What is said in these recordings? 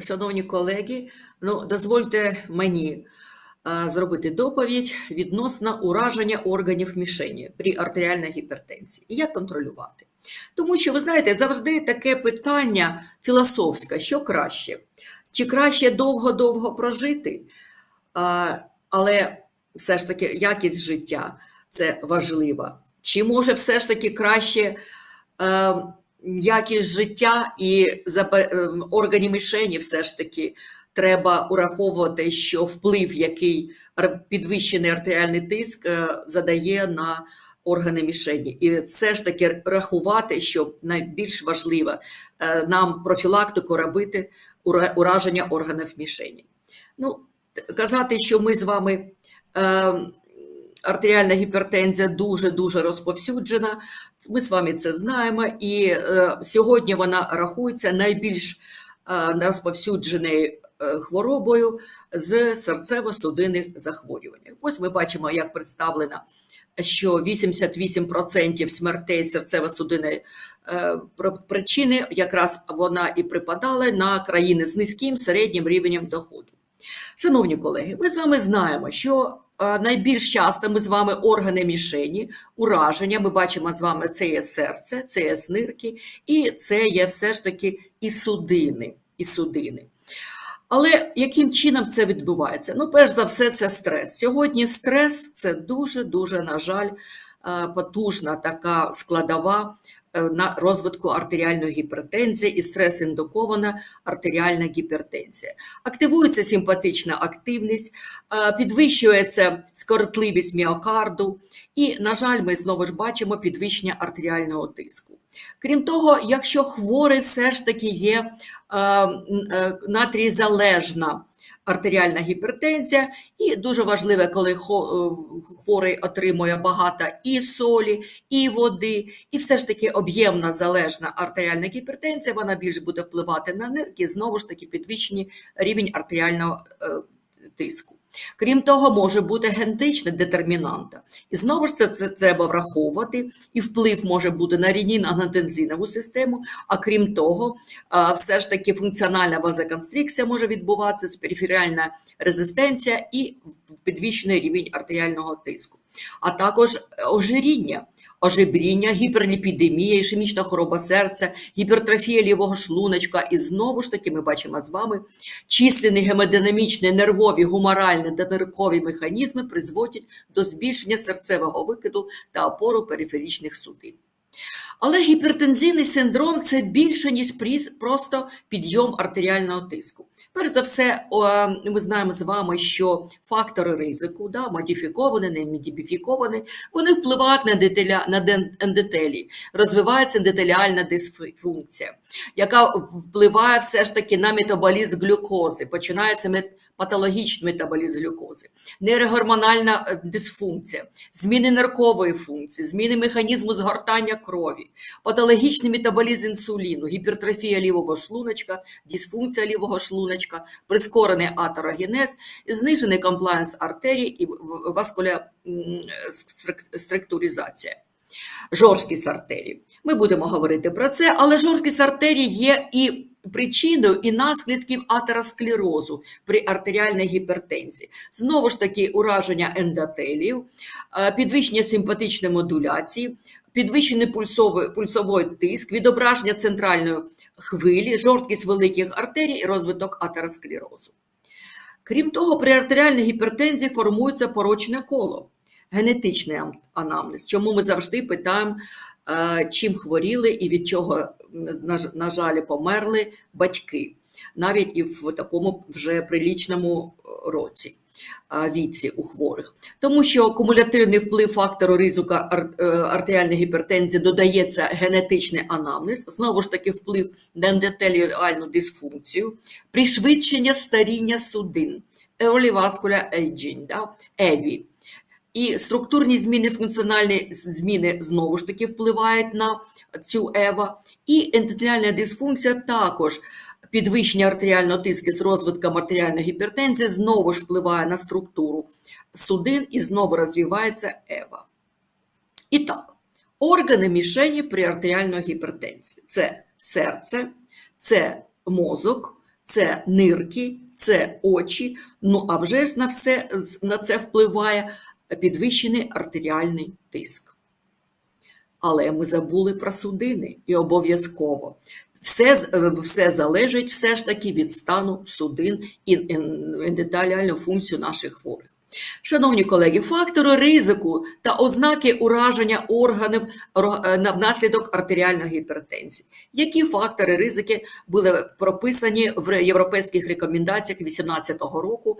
шановні колеги, ну, дозвольте мені зробити доповідь відносно ураження органів мішені при артеріальній гіпертензії. І як контролювати? Тому що, ви знаєте, завжди таке питання філософське, що краще? Чи краще довго-довго прожити, але все ж таки якість життя це важливо. Чи може все ж таки краще е, якість життя і е, органі мішені все ж таки треба ураховувати, що вплив, який підвищений артеріальний тиск е, задає на органи мішені. І все ж таки рахувати, що найбільш важливо е, нам профілактику робити ура- ураження органів мішені. Ну, казати, що ми з вами. Артеріальна гіпертензія дуже-дуже розповсюджена. Ми з вами це знаємо, і е, сьогодні вона рахується найбільш е, розповсюдженою е, хворобою з серцево-судинних захворювань. Ось ми бачимо, як представлено, що 88% смертей серцево-судинної причини якраз вона і припадала на країни з низьким середнім рівнем доходу. Шановні колеги, ми з вами знаємо, що е, найбільш часто ми з вами органи мішені, ураження. Ми бачимо з вами, це є серце, це є нирки, і це є все ж таки і судини. І судини. Але яким чином це відбувається? Ну, перш за все, це стрес. Сьогодні стрес це дуже-дуже, на жаль, е, потужна така складова на розвитку артеріальної гіпертензії і стрес-індукована артеріальна гіпертензія. Активується симпатична активність, е, підвищується скоротливість міокарду, і, на жаль, ми знову ж бачимо підвищення артеріального тиску. Крім того, якщо хворий все ж таки є е, е, натрій-залежна артеріальна гіпертензія, і дуже важливе, коли е, хворий отримує багато і солі, і води, і все ж таки об'ємна залежна артеріальна гіпертензія, вона більш буде впливати на нирки, знову ж таки підвищені рівень артеріального е, тиску. Крім того, може бути генетична детермінанта. І знову ж це, це треба враховувати, і вплив може бути на ренін-ангіотензинову систему, а крім того, все ж таки функціональна вазоконстрикція може відбуватися, периферіальна резистенція і підвищений рівень артеріального тиску, а також е, ожиріння. Ожебріння, гіперліпідемія, ішемічна хвороба серця, гіпертрофія лівого шлуночка. І знову ж таки ми бачимо з вами численні гемодинамічні, нервові, гуморальні та ниркові механізми призводять до збільшення серцевого викиду та опору периферічних судин. Але гіпертензійний синдром це більше, ніж просто підйом артеріального тиску. Перш за все, ми знаємо з вами, що фактори ризику, да, модифіковані, не модифіковані, вони впливають на, детеля, на ден- розвивається ендотеліальна дисфункція, яка впливає все ж таки на метаболізм глюкози, починається патологічний метаболізм глюкози, нейрогормональна е, дисфункція, зміни ниркової функції, зміни механізму згортання крові, патологічний метаболізм інсуліну, гіпертрофія лівого шлуночка, дисфункція лівого шлуночка, прискорений атерогенез, знижений комплаєнс артерій і васкуля структуризація. Жорсткість артерій. Ми будемо говорити про це, але жорсткість артерій є і причиною і наслідків атеросклерозу при артеріальній гіпертензії. Знову ж таки, ураження ендотелів, е, підвищення симпатичної модуляції, підвищений пульсовий, пульсовий тиск, відображення центральної хвилі, жорсткість великих артерій і розвиток атеросклерозу. Крім того, при артеріальній гіпертензії формується порочне коло, генетичний анамнез, чому ми завжди питаємо, чим хворіли і від чого, на жаль, померли батьки, навіть і в такому вже прилічному е, році. Віці у хворих, тому що кумулятивний вплив фактору ризику е, артеріальної гіпертензії додається генетичний анамнез, знову ж таки вплив на ендотеліальну дисфункцію, пришвидшення старіння судин, vascular aging, да, EVI. І структурні зміни, функціональні зміни знову ж таки впливають на цю ЕВА. І ендотеліальна дисфункція також підвищення артеріального тиску з розвитком артеріальної гіпертензії знову ж впливає на структуру судин і знову розвивається ЕВА. І так, органи мішені при артеріальній гіпертензії це серце, це мозок, це нирки, це очі. Ну а вже ж на все на це впливає підвищений артеріальний тиск. Але ми забули про судини і обов'язково. Все, е, все залежить все ж таки від стану судин і ендотеліальну функцію наших хворих. Шановні колеги, фактори ризику та ознаки ураження органів е, на внаслідок артеріальної гіпертензії. Які фактори ризики були прописані в європейських рекомендаціях 2018 року?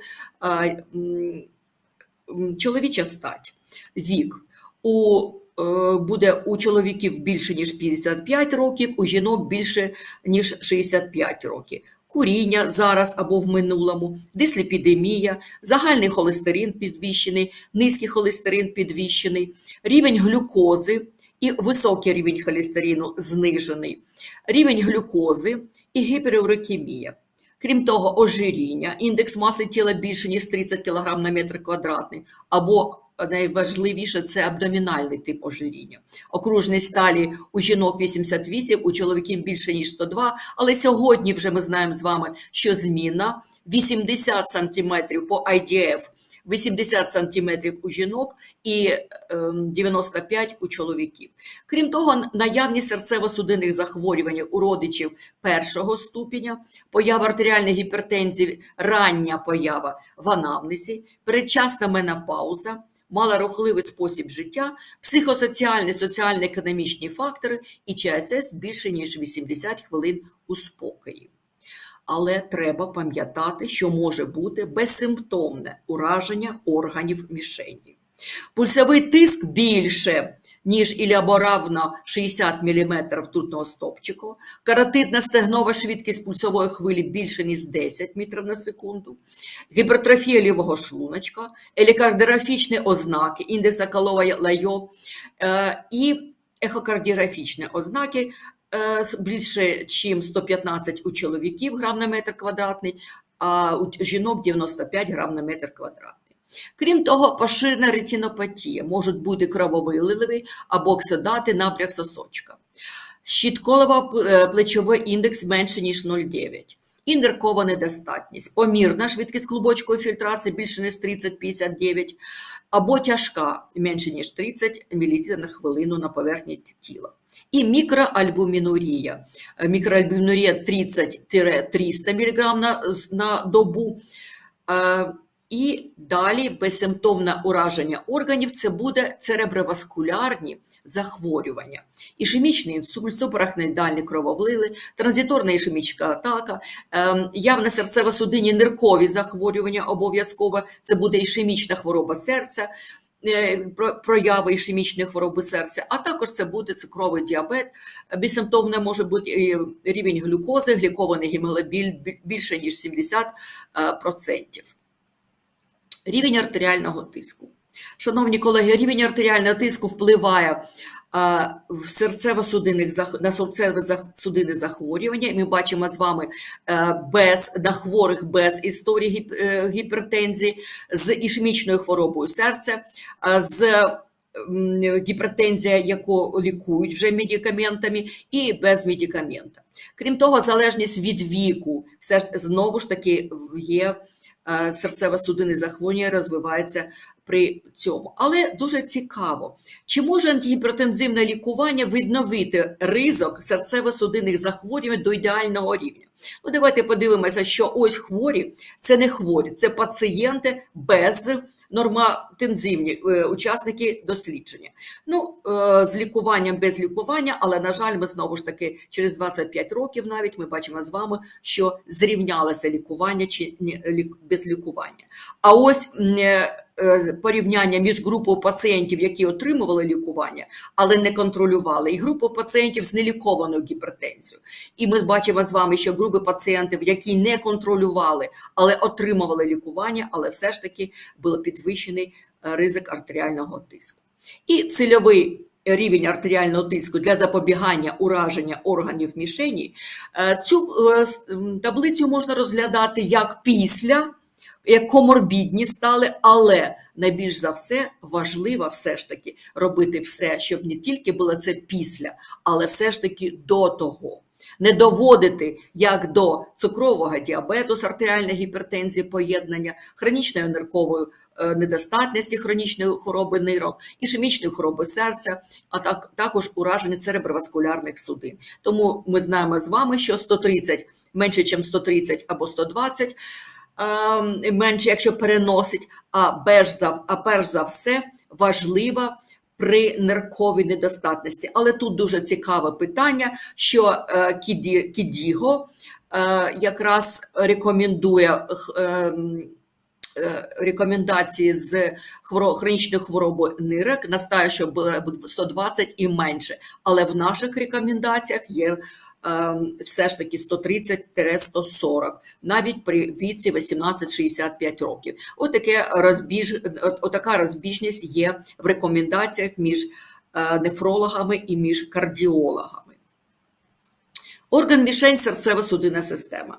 Чоловіча стать, вік. У, е, буде у чоловіків більше, ніж 55 років, у жінок більше, ніж 65 років. Куріння зараз або в минулому, дисліпідемія, загальний холестерин підвищений, низький холестерин підвищений, рівень глюкози і високий рівень холестерину знижений, рівень глюкози і гіперурикемія. Крім того, ожиріння, індекс маси тіла більше, ніж 30 кг на метр квадратний, або найважливіше це абдомінальний тип ожиріння. Окружність сталі у жінок 88, у чоловіків більше, ніж 102, але сьогодні вже ми знаємо з вами, що зміна 80 см по IDF, 80 см у жінок і ем, 95 у чоловіків. Крім того, наявність серцево-судинних захворювань у родичів першого ступеня, поява артеріальної гіпертензії, рання поява в анамнезі, передчасна менопауза, малорухливий спосіб життя, психосоціальні, соціально-економічні фактори і ЧСС більше ніж 80 хвилин у спокої. Але треба пам'ятати, що може бути безсимптомне ураження органів мішені. Пульсовий тиск більше, ніж і або 60 мм ртутного стопчику, каротидна стегнова швидкість пульсової хвилі більше, ніж 10 метрів на секунду, гіпертрофія лівого шлуночка, елекардіографічні ознаки, індекс Акалова лайо е, і ехокардіографічні ознаки більше, ніж 115 у чоловіків грам на метр квадратний, а у жінок 95 грам на метр квадратний. Крім того, поширена ретинопатія, можуть бути крововиливий або оксидати набряк сосочка. Щитково-плечовий індекс менше, ніж 0,9. Інеркова недостатність, помірна швидкість клубочкової фільтрації більше, ніж 30-59, або тяжка менше, ніж 30 мл на хвилину на поверхні тіла. І мікроальбумінурія. Е, Мікроальбумінурія 30-300 мг на, на добу. І далі безсимптомне ураження органів це буде цереброваскулярні захворювання, ішемічний інсульт, субарахноїдальні крововлили, транзиторна ішемічна атака, явне серцево-судинні ниркові захворювання обов'язково, це буде ішемічна хвороба серця, прояви ішемічної хвороби серця, а також це буде цукровий діабет, бісимптомне може бути і рівень глюкози, глікований гемоглобін більше ніж 70%. е. Рівень артеріального тиску. Шановні колеги, рівень артеріального тиску впливає в серцево-судинних на серцево-судинне захворювання. Ми бачимо з вами е, без на хворих без історії е, гіпертензії, з ішемічною хворобою серця, з гіпертензія, яку лікують вже медикаментами, і без медикамента. Крім того, залежність від віку, все ж знову ж таки є е, серцево-судинне захворювання розвивається при цьому. Але дуже цікаво, чи може антигіпертензивне лікування відновити ризик серцево-судинних захворювань до ідеального рівня? Ну, давайте подивимося, що ось хворі це не хворі, це пацієнти без нормотензивні е, учасники дослідження. Ну, е, з лікуванням без лікування, але, на жаль, ми знову ж таки через 25 років навіть ми бачимо з вами, що зрівнялося лікування чи без лікування. А ось е, порівняння між групою пацієнтів, які отримували лікування, але не контролювали, і групою пацієнтів з нелікованою гіпертензією. І ми бачимо з вами, що групи пацієнтів, які не контролювали, але отримували лікування, але все ж таки був підвищений е, ризик артеріального тиску. І цільовий рівень артеріального тиску для запобігання ураження органів мішені, е, цю е, таблицю можна розглядати як після, коморбідні стали, але найбільш за все важливо все ж таки робити все, щоб не тільки було це після, але все ж таки до того. не доводити як до цукрового діабету з артеріальної гіпертензії поєднання, хронічної ниркової е, недостатності, хронічної хвороби нирок, ішемічної хвороби серця, а так, також ураження цереброваскулярних судин. Тому ми знаємо з вами, що 130 менше, ніж 130 або 120, е, менше, якщо переносить, а, перш за, а перш за все важлива при нирковій недостатності. Але тут дуже цікаве питання, що е, Кіді, Кідіго е, якраз рекомендує х- е, рекомендації з хворо, хронічною хворобою нирок, настає, що було 120 і менше. Але в наших рекомендаціях є все ж таки 130-140, навіть при віці 18-65 років. Отаке розбіж, отака розбіжність є в рекомендаціях між е, нефрологами і між кардіологами. Орган мішень серцево-судинна система.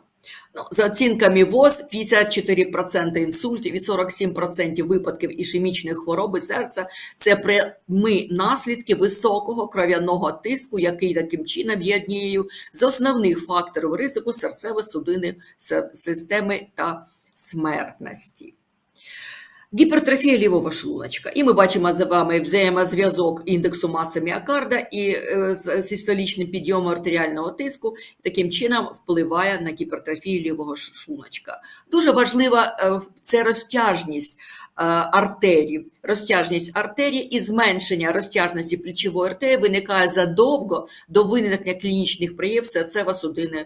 Ну, за оцінками ВОЗ, 54% інсультів і 47% випадків ішемічної хвороби серця це прямі наслідки високого кров'яного тиску, який таким чином є однією з основних факторів ризику серцево-судинної системи та смертності. Гіпертрофія лівого шлуночка. І ми бачимо з вами взаємозв'язок індексу маси міокарда і е, з систолічним підйомом артеріального тиску, таким чином впливає на гіпертрофію лівого шлуночка. Дуже важлива е, це розтяжність е, артерії. Розтяжність артерії і зменшення розтяжності плечової артерії виникає задовго до виникнення клінічних проявів серцево-судинної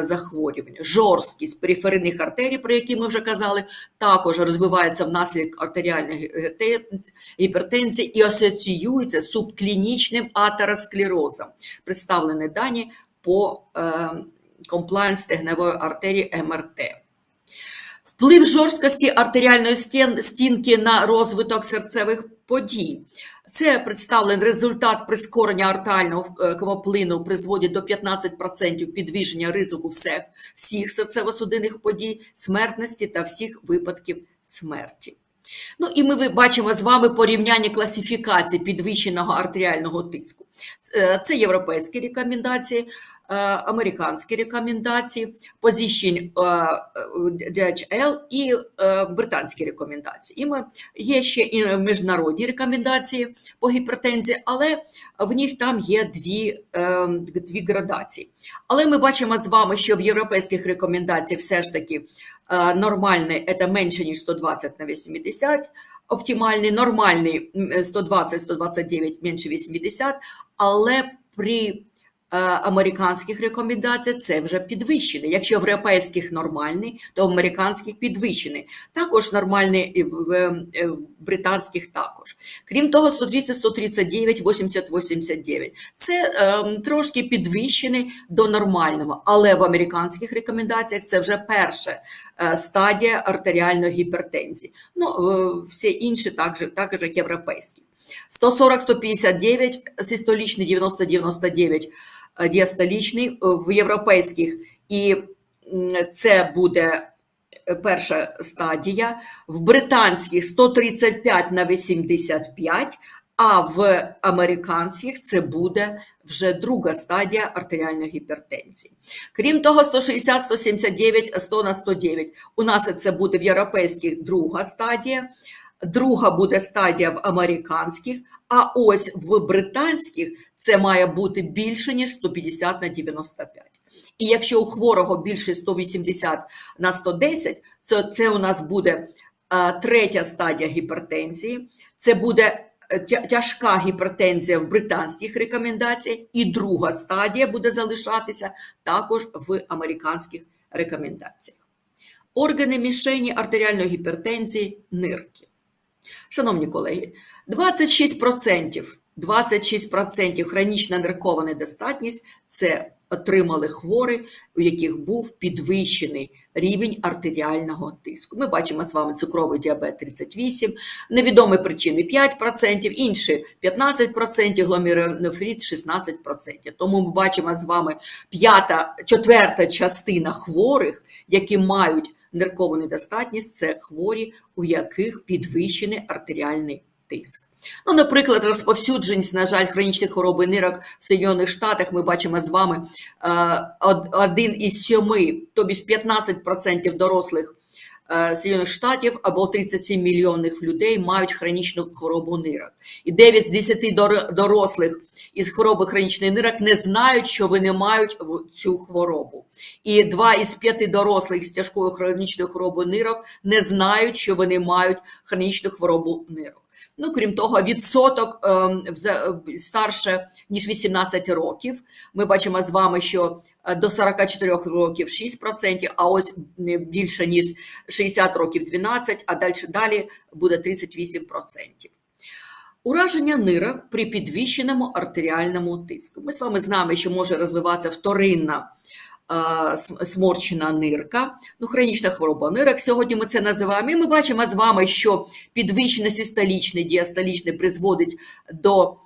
захворювання. Жорсткість периферійних артерій, про які ми вже казали, також розвивається внаслідок артеріальної гіпертензії і асоціюється з субклінічним атеросклерозом. Представлені дані по е, комплайнс стегневої артерії МРТ. Вплив жорсткості артеріальної стінки на розвиток серцевих подій. Це представлений результат прискорення артального е, кровоплину призводить до 15% підвищення ризику всіх серцево-судинних подій, смертності та всіх випадків смерті. Ну і ми бачимо з вами порівняння класифікації підвищеного артеріального тиску. Е, Це європейські рекомендації, е, американські рекомендації, Position е, е, DHL і британські рекомендації. І є ще і міжнародні рекомендації по гіпертензії, але в них там є дві, дві градації. Але ми бачимо з вами, що в європейських рекомендаціях все ж таки е, это це менше, ніж 120 на 80, оптимальний, нормальний 120-129 менше 80, але при американських рекомендаціях це вже підвищений. Якщо в європейських нормальний, то в американських підвищений. Також нормальний і в, е, е, британських також. Крім того, 130, 139, 80, 89. Це е, трошки підвищений до нормального, але в американських рекомендаціях це вже перша е, стадія артеріальної гіпертензії. Ну, е, всі інші також, також як європейські. 140-159 систолічний, 90-99 е, діастолічний е, в європейських, і це буде е, перша стадія, в британських 135 на 85, а в американських це буде вже друга стадія артеріальної гіпертензії. Крім того, 160, 179, 100 на 109. У нас це буде в європейських друга стадія, друга буде стадія в американських, а ось в британських це має бути більше, ніж 150 на 95. І якщо у хворого більше 180 на 110, то це у нас буде третя стадія гіпертензії, це буде е, тяжка гіпертензія в британських рекомендаціях, і друга стадія буде залишатися також в американських рекомендаціях. Органи мішені артеріальної гіпертензії нирки. Шановні колеги, 26%, 26% хронічна ниркова недостатність це отримали хворі, у яких був підвищений рівень артеріального тиску. Ми бачимо з вами цукровий діабет 38, невідомі причини 5%, інші 15%, гломерулонефрит 16%. Тому ми бачимо з вами п'ята, четверта частина хворих, які мають ниркову недостатність це хворі, у яких підвищений артеріальний тиск. Ну, наприклад, розповсюдженість, на жаль, хронічних хвороби нирок в Соєднаних Штатах ми бачимо з вами е, один із сьоми, тобі 15% дорослих е, Соєднаних Штатів або 37 мільйонних людей мають хронічну хворобу нирок. І 9 з 10 дор- дорослих із хвороби хронічної нирок не знають, що вони мають цю хворобу. І 2 із 5 дорослих з тяжкою хронічною хворобою нирок не знають, що вони мають хронічну хворобу нирок. Ну, крім того, відсоток ем, е, старше ніж 18 років. Ми бачимо з вами, що е, до 44 років 6%, а ось більше ніж 60 років 12%, а далі далі буде 38%. Ураження нирок при підвищеному артеріальному тиску. Ми з вами знаємо, що може розвиватися вторинна сморчена нирка, ну, хронічна хвороба нирок. Сьогодні ми це називаємо. І ми бачимо з вами, що підвищене систолічне, діастолічне призводить до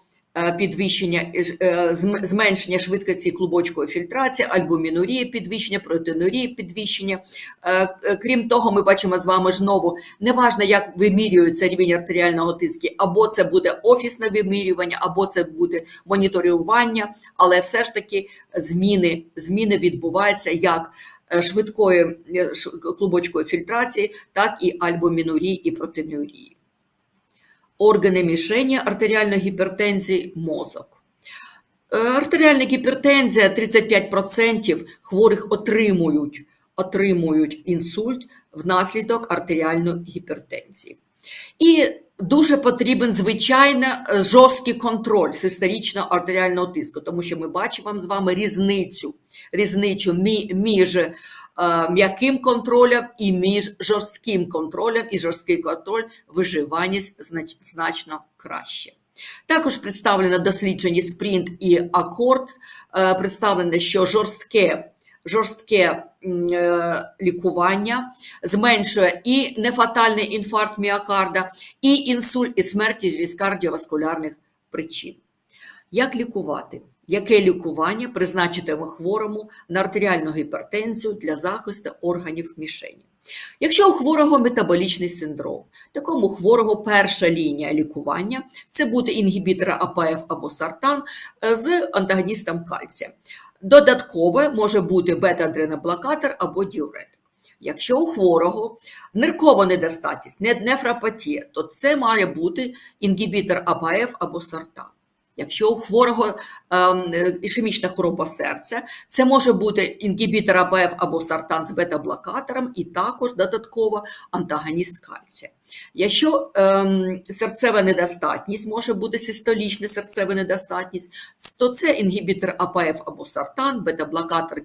підвищення, е, е, зменшення швидкості клубочкової фільтрації, альбумінурії, підвищення, протеїнурії, підвищення. Е, е, Крім того, ми бачимо з вами знову, неважно, як вимірюється рівень артеріального тиску, або це буде офісне вимірювання, або це буде моніторування, але все ж таки зміни, зміни відбуваються як е, швидкої е, клубочкової фільтрації, так і альбумінурії і протеїнурії. Органи мішені артеріальної гіпертензії мозок. Е, Артеріальна гіпертензія 35% хворих отримують, отримують інсульт внаслідок артеріальної гіпертензії. І дуже потрібен звичайно е, жорсткий контроль систолічного артеріального тиску, тому що ми бачимо з вами різницю, різницю між м'яким контролем і між жорстким контролем, і жорсткий контроль виживаність значно краще. Також представлено дослідження спринт і акорд. Е, Представлено, що жорстке, жорстке е, лікування зменшує і нефатальний інфаркт міокарда, і інсульт, і смерті від кардіоваскулярних причин. Як лікувати? Яке лікування призначитиме хворому на артеріальну гіпертензію для захисту органів мішені? Якщо у хворого метаболічний синдром, такому хворому перша лінія лікування це буде інгібітора АПФ або сартан е, з антагоністом кальція. Додаткове може бути бета-адреноблокатор або діуретик. Якщо у хворого ниркова недостатність, не- нефропатія, то це має бути інгібітор АПФ або сартан. Якщо у хворого ем, ішемічна хвороба серця, це може бути інгібітор АПФ або сартан з бета-блокатором і також додатково антагоніст кальція. Якщо ем, серцева недостатність може бути систолічна серцева недостатність, то це інгібітор АПФ або сартан, бета-блокатор,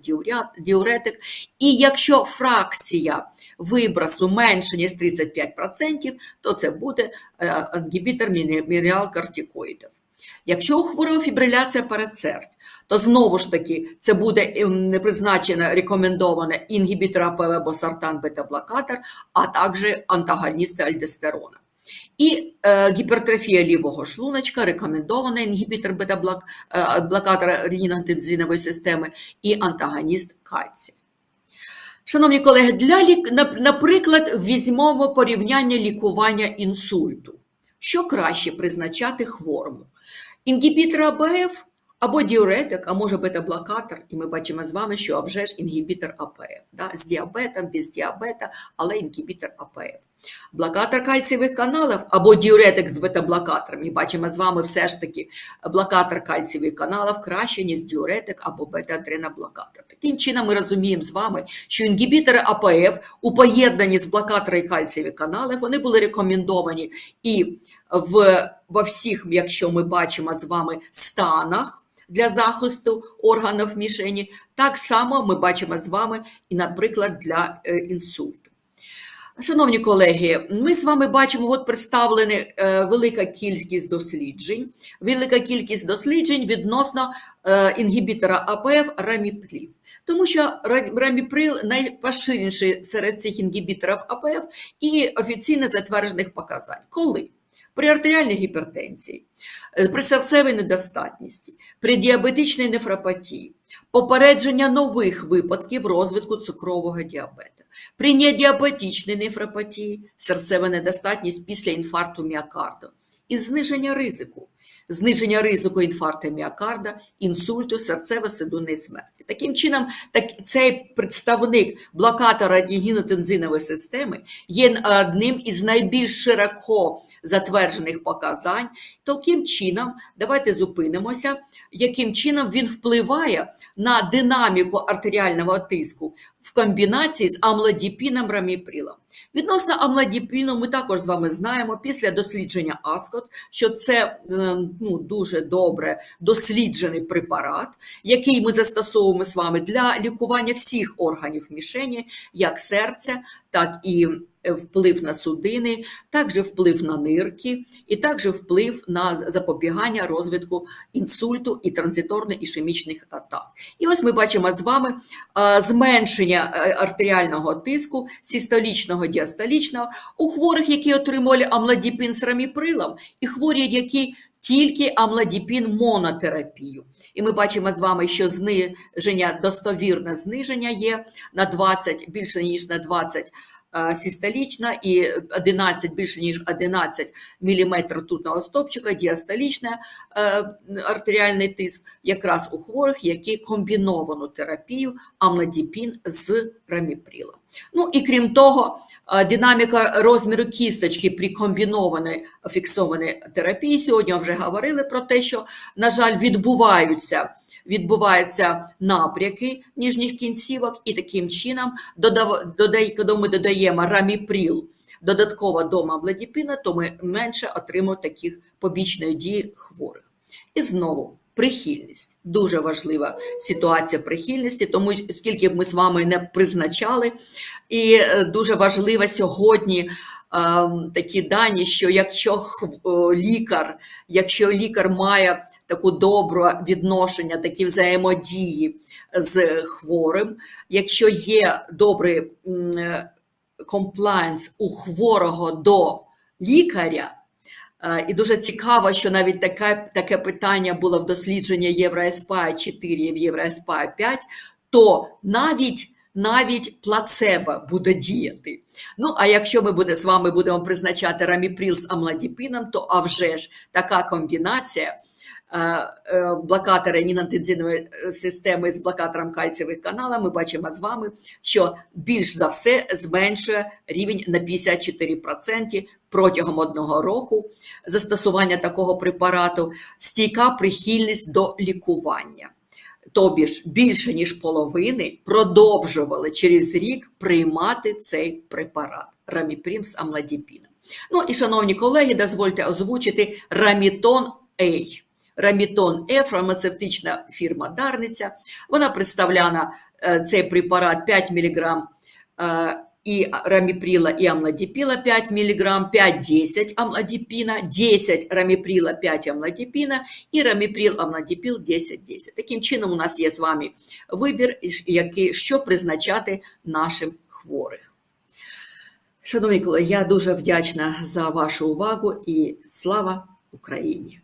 діуретик. І якщо фракція вибросу менше ніж 35%, то це буде е, інгібітор мінерал-кортикоїдів. Якщо хворого фібриляція передсердь, то знову ж таки це буде ем, призначено рекомендовано інгібітор АПВ або сартан бета-блокатор, а також антагоністи альдостерона. І е, гіпертрофія лівого шлуночка рекомендована інгібітор бета-блокатора ренінотензинової системи і антагоніст кальція. Шановні колеги, для лік... наприклад, візьмемо порівняння лікування інсульту. Що краще призначати хворому? Інгібітор АБФ або діуретик, а може бета-блокатор, і ми бачимо з вами, що а вже ж інгібітор АПФ, да? з діабетом, без діабета, але інгібітор АПФ. Блокатор кальцієвих каналів або діуретик з бета-блокатором. І бачимо з вами все ж таки блокатор кальцієвих каналів краще, ніж діуретик або бета-адреноблокатор. Таким чином ми розуміємо з вами, що інгібітори АПФ у поєднанні з блокатором кальцієвих каналів вони були рекомендовані і в, во всіх, якщо ми бачимо з вами, станах для захисту органів мішені, так само ми бачимо з вами і, наприклад, для е, інсульту. Шановні колеги, ми з вами бачимо, от представлена е, велика кількість досліджень, велика кількість досліджень відносно е, інгібітора АПФ раміплів. Тому що ра- раміприл найпоширеніший серед цих інгібіторів АПФ і офіційно затверджених показань. Коли? При артеріальній гіпертензії, е, при серцевій недостатності, при діабетичній нефропатії, попередження нових випадків розвитку цукрового діабету, при недіабетичній нефропатії, серцева недостатність після інфаркту міокарду. І зниження ризику. Зниження ризику інфаркту міокарда, інсульту, серцево-судинної смерті. Таким чином, так, цей представник блокатора гінотензинової системи є одним із найбільш широко затверджених показань. Таким чином, давайте зупинимося, яким чином він впливає на динаміку артеріального тиску в комбінації з амлодіпіном раміприлом. Відносно амлодіпіну, ми також з вами знаємо після дослідження АСКОТ, що це е, ну, дуже добре досліджений препарат, який ми застосовуємо з вами для лікування всіх органів мішені, як серця, так і вплив на судини, також вплив на нирки, і також вплив на запобігання розвитку інсульту і транзиторно-ішемічних атак. І ось ми бачимо з вами зменшення е, артеріального тиску, систолічного, діастолічного у хворих, які отримували амлодіпін з раміприлом, і хворі, які тільки амлодіпін монотерапію. І ми бачимо з вами, що зниження, достовірне зниження є на 20, більше ніж на 20 е, систолічна і 11, більше ніж 11 мм ртутного стопчика, діастолічна е, артеріальний тиск, якраз у хворих, які комбіновану терапію амлодіпін з раміприлом. Ну і крім того, е, динаміка розміру кісточки при комбінованій фіксованій терапії. Сьогодні вже говорили про те, що, на жаль, відбуваються. Відбуваються напряки ніжніх кінцівок, і таким чином, додав, коли ми додаємо раміприл додатково до мабладіпіна, то ми менше отримуємо таких побічної дії хворих. І знову прихильність дуже важлива ситуація прихильності, тому скільки б ми з вами не призначали, і дуже важливо сьогодні. Такі дані, що якщо лікар, якщо лікар має таку добру відношення, такі взаємодії з хворим, якщо є добрий комплайнс у хворого до лікаря, і дуже цікаво, що навіть таке таке питання було в дослідженні Євроеспа 4 і в Євроеспа 5, то навіть навіть плацебо буде діяти. Ну, а якщо ми буде, з вами будемо призначати раміприл з амлодіпіном, то а вже ж така комбінація блокатора нінантензинової системи з блокатором кальцієвих каналів, ми бачимо з вами, що більш за все зменшує рівень на 54% протягом одного року застосування такого препарату, стійка прихильність до лікування. Тобі ж більше ніж половини продовжували через рік приймати цей препарат раміприм з амлодіпіном. Ну і, шановні колеги, дозвольте озвучити рамітон А. Рамітон Е, фармацевтична фірма Дарниця. Вона представляла цей препарат 5 мг і раміприла і амлодіпіла 5 мг, 5-10 амлодіпіна, 10 раміприла 5 амлодіпіна і раміприл амлодіпіл 10-10. Таким чином, у нас є з вами вибір, який, що призначати нашим хворих. Шановні колеги, я дуже вдячна за вашу увагу і слава Україні!